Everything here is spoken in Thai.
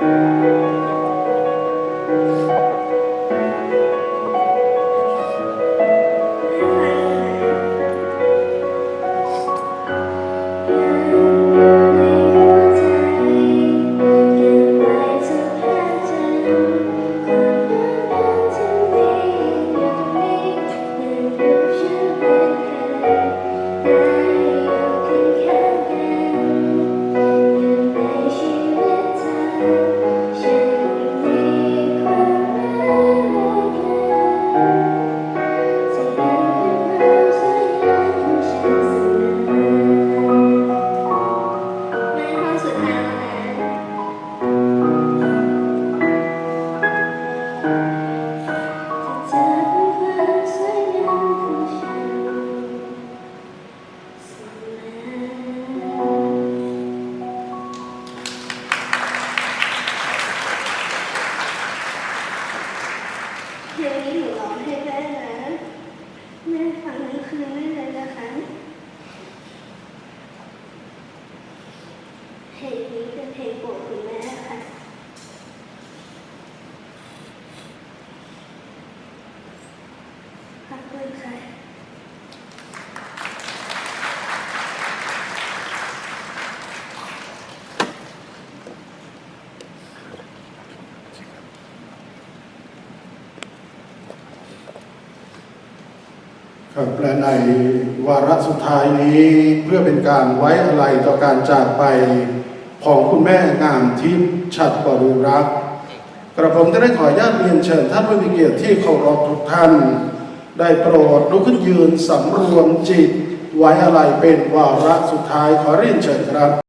Música เดี๋นี้หนูร้องให้แม่นะแม่ฟังทั้งคืนไม่เลยนะคะเพลงนี้เป็นเพลงโปรดของแม่ค่ะขอบคุณค่ะ ครับและในวาระสุดท้ายนี้เพื่อเป็นการไว้อะไรต่อการจากไปของคุณแม่งามทิพย์ชัดบริรักษ์กระผมจะได้ขออนุญาตเรียนเชิญท่านผู้มีเกียรติที่เคารพทุกท่าน ได้โปรดลุกขึ้นยืนสำรวมจิต ไว้อะไรเป็นวาระสุดท้ายขอเรียนเชิญครับ